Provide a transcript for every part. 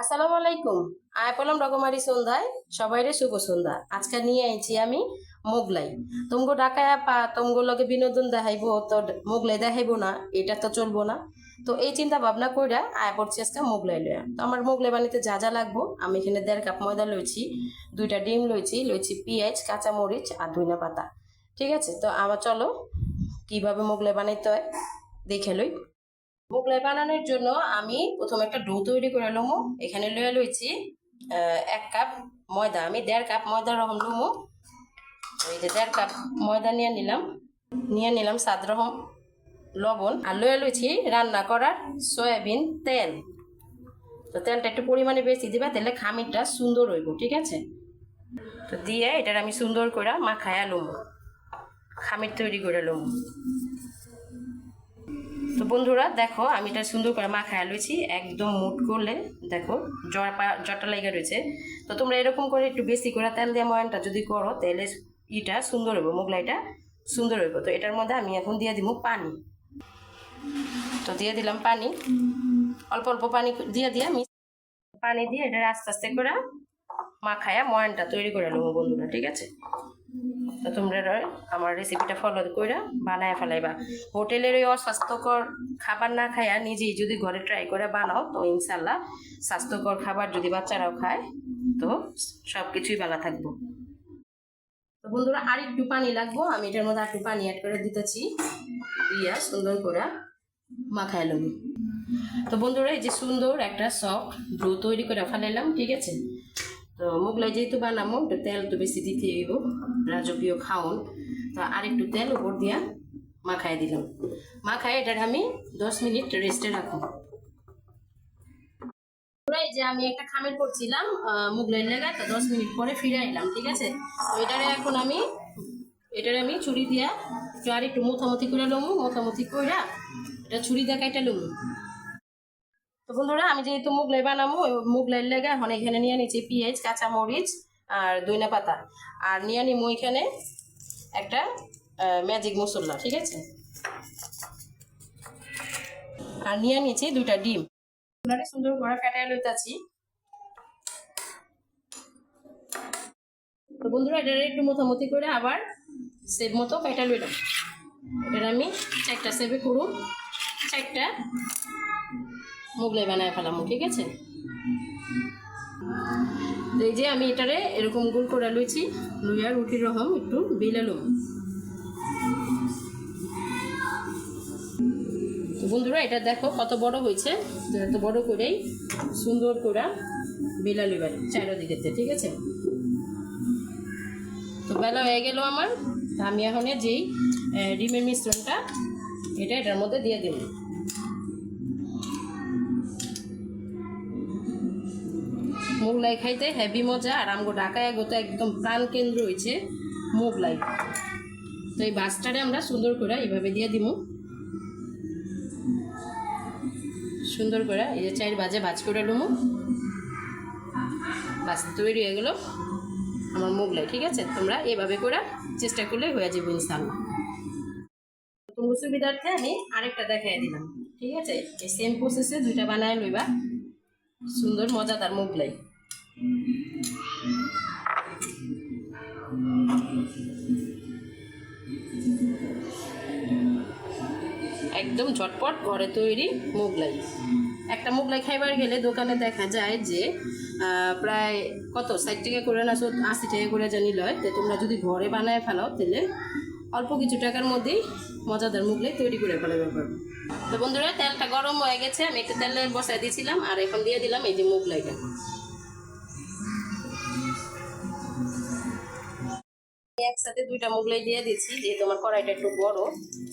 আসসালামু আলাইকুম। আয় পড়লাম রকমারি সন্ধ্যায়। সবাইরে শুভ সন্ধ্যা। আজকে নিয়ে আইছি আমি মোগলাই। তোমগো ডাকায় পা তোমগো লগে বিনোদন দেখাইবো, তো মোগলাই দেখাইবো না, এটা তো চলবো না। তো এই চিন্তা ভাবনা কইরা আয় পড়ছি আজকে মোগলাই লইয়া তো আমার মোগলাই বানাইতে যা যা লাগবো, আমি এখানে দেড় কাপ ময়দা লইছি, দুইটা ডিম লইছি লইছি পেঁয়াজ, কাঁচামরিচ আর ধইনা পাতা। ঠিক আছে? তো আমার চলো, কীভাবে মোগলাই বানাইতে হয়, দেখে লই। মোগলাই বানানোর জন্য আমি প্রথমে একটা ডো তৈরি করে লমো এখানে লয়ে লইছি এক কাপ ময়দা। আমি দেড় কাপ ময়দা রকম লমো এই যে দেড় কাপ ময়দা নিয়ে নিলাম। নিয়ে নিলাম সাত রকম লবণ। আর লয়ে লইছি রান্না করার সয়াবিন তেল। তো তেলটা একটু পরিমাণে বেশি দিবা, তাহলে খামিরটা সুন্দর হইব, ঠিক আছে? তো দিয়ে এটার আমি সুন্দর করে মাখায়া লমো খামির তৈরি করে লমো তো বন্ধুরা, দেখো, আমি এটা সুন্দর করে মাখায় লুছি একদম মুট করলে, দেখো, জ্বর জ্বরটা লেগে রয়েছে। তো তোমরা এরকম করে একটু বেশি করে তেল দিয়ে ময়নটা যদি করো, তাহলে ইটা সুন্দর হইব, মোগলাইটা সুন্দর হইব। তো এটার মধ্যে আমি এখন দিয়ে দিব পানি। তো দিয়ে দিলাম পানি। অল্প অল্প পানি দিয়ে দিয়ে আমি পানি দিয়ে এটা আস্তে আস্তে করে মাখায়া ময়নটা তৈরি করে নেব বন্ধুরা, ঠিক আছে? তো তোমরা আমার রেসিপিটা ফলো করে বানায় ফেলাইবা। হোটেলের ওই অস্বাস্থ্যকর খাবার না খাইয়া নিজেই যদি ঘরে ট্রাই করে বানাও, তো ইনশাল্লাহ স্বাস্থ্যকর খাবার যদি বাচ্চারাও খায়, তো সব কিছুই ভালো থাকব। তো বন্ধুরা, আর একটু পানি লাগবো। আমি এটার মধ্যে একটু পানি অ্যাড করে দিতেছি। দিয়া সুন্দর করে মাখায় লব। তো বন্ধুরা, এই যে সুন্দর একটা সফট ডো তৈরি করে ফেলাইলাম, ঠিক আছে? তো মোগলাই যেহেতু বানাবো একটু তেল তো বেশি দিতে হইব, রাজকীয় খাওন। তো আর একটু তেল উপর দিয়া মাখাই দিলাম। মাখাই এটার আমি দশ মিনিট রেস্টে রাখব যে আমি একটা খামের করছিলাম মুগলাই লেগা, তো দশ মিনিট পরে ফিরে আইলাম, ঠিক আছে? তো এটারে এখন আমি, এটারে আমি ছুরি দিয়া, একটু আর একটু মোথামুথি করে লমু মোথামুথি কইরা এটা ছুরি দেখা এটা লমু। তো বন্ধুরা, আমি যেহেতু মুগলাই বানাবো ওই মুগলাই লেগে এখন এখানে নিয়ে নিচ্ছি পেঁয়াজ, কাঁচামরিচ আর দইনা পাতা। আর নিয়ে নিবো এখানে একটা ম্যাজিক মশলা, ঠিক আছে? আর নিয়ে নিয়েছি দুইটা ডিম। আপনারা সুন্দর করে ফেটাই লইতাছি। তো বন্ধুরা এটা একটু মোথামুথি করে আবার সেভ মতো ফেটা লইলাম। এটার আমি চারটা সেভে করুন। চারটা মোগলাই বানায় ফেলাম, ঠিক আছে? এই যে আমি এটারে এরকম গোল করে লইছি লইয়া রুটির রকম একটু বেলে লম তো বন্ধুরা, এটা দেখো কত বড় হয়েছে এত বড় করেই সুন্দর করে বেলা লইবার চারিদিকে ঠিক আছে? তো বেলা হয়ে গেল আমার আমি এখন যেই ডিমের মিশ্রণটা, এটা এটার মধ্যে দিয়ে দেব। মোগলাই খাইতে, হেভি মজা। আর আমগো ঢাকায় তো একদম প্রাণ কেন্দ্র হয়েছে মোগলাই তো এই বাসটারে আমরা সুন্দর করে এইভাবে দিয়ে দিব সুন্দর করে এই যে চার বাজে ভাজ করে লুমু। বাস তৈরি হয়ে গেল আমার মোগলাই ঠিক আছে? তোমরা এভাবে করে চেষ্টা করলে হয়ে যাবে ইনশাল্লাহ তোমার সুবিধার্থে আমি আরেকটা দেখাই দিলাম, ঠিক আছে? এই সেম প্রসেসে দুইটা বানায় লইবা। সুন্দর মজাদার মোগলাই একদম ঝটপট ঘরে তৈরি মোগলাই। একটা মোগলাই খাইবার গেলে দোকানে দেখা যায় যে প্রায় কত? ষাট টাকা করে না আশি টাকা করে জানি লয়। তোমরা যদি ঘরে বানায় ফেলাও, তাহলে অল্প কিছু টাকার মধ্যেই মজাদার মোগলাই তৈরি করে ফেলাবে পারবে। তো বন্ধুরা, তেলটা গরম হয়ে গেছে। আমি একটু তেলে বসাই দিয়েছিলাম আর এখন দিয়ে দিলাম এই যে মোগলাইটা। একসাথে দুইটা মোগলাই দিয়ে দিচ্ছি যেহেতু আমার কড়াইটা একটু বড়।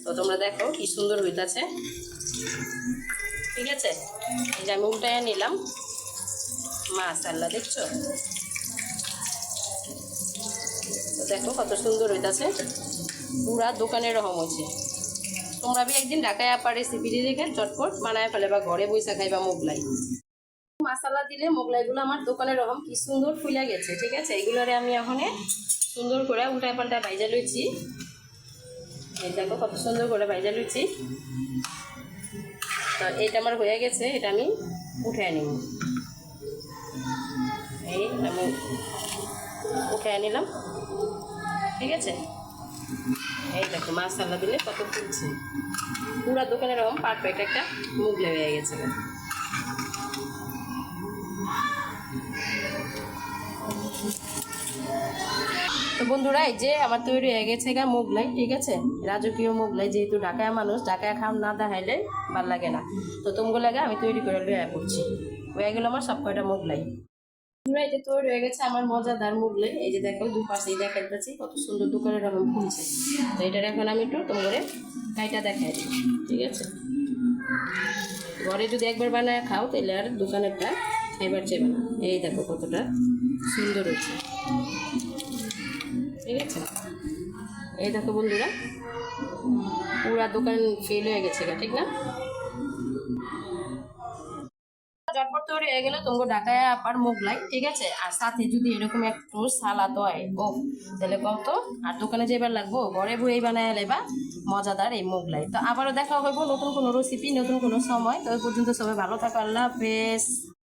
তো তোমরা দেখো কি সুন্দর হইতাছে। ঠিক আছে? এই যে আমি উল্টায় নিলাম। মাশাল্লাহ দেখছ? তো দেখো কত সুন্দর হইতাছে। পুরা দোকানের রকম হয়েছে তোমরা বি একদিন ঢাকায় আপা রেসিপি দেখে চটপট বানায় ফেলে বা ঘরে বইসা খাইবা মোগলাই মশলা দিলে মোগলাইগুলো আমার দোকানের রকম কি সুন্দর ফুলে গেছে, ঠিক আছে? এগুলোরে আমি এখন সুন্দর করে উল্টা পাল্টায় বাইজা লইছি এই দেখো কত সুন্দর করে বাইজা লইছি তো এটা আমার হয়ে গেছে, এটা আমি উঠে নিব। আমি উঠে নিলাম, ঠিক আছে? এই দেখো মাসালা দিলে কত ফুলছে। পুরা দোকানে এরকম পারফেক্ট একটা মুগলাই হয়ে গেছে। তো বন্ধুরা, এই যে আমার তৈরি হয়ে গেছে গা মোগলাই, ঠিক আছে? রাজকীয় মোগলাই, যেহেতু ঢাকায় মানুষ, ঢাকায় খাম না দেখাইলে ভালো লাগে না। তো তোমাকে লাগে আমি তৈরি করে লইয়া পড়ছি। হয়ে গেল আমার সব কয়টা মোগলাই। বন্ধুরা, এই যে তৈরি হয়ে গেছে আমার মজাদার মোগলাই। এই যে দেখো দুই পাশে দেখাইতেছি, কত সুন্দর দোকানের রকম ফুলছে। তো এটার এখন আমি একটু তোমাকে কাইটা দেখাই ঠিক আছে? ঘরে যদি একবার বানায় খাও তাহলে আর দোকানেরটা খাইবার চাইবে না। এই দেখো কতটা সুন্দর হয়েছে। ঠিক আছে? এই দেখো বন্ধুরা, পুরা দোকান ফেল হয়ে গেছে ঠিক না? ঝটপট তৈরি হয়ে গেলে, তোমাকে ঢাকায় আপার মোগলাই, ঠিক আছে? আর সাথে যদি এরকম একটু সালাদ হয় ও তাহলে কত আর দোকানে যেবার লাগবো, ঘরে বই বানায় লেবা মজাদার এই মোগলাই। তো আবারও দেখা হইব নতুন কোনো রেসিপি নতুন কোনো সময়। তো ওই পর্যন্ত সবাই ভালো থাকো, আল্লাহ হাফেজ।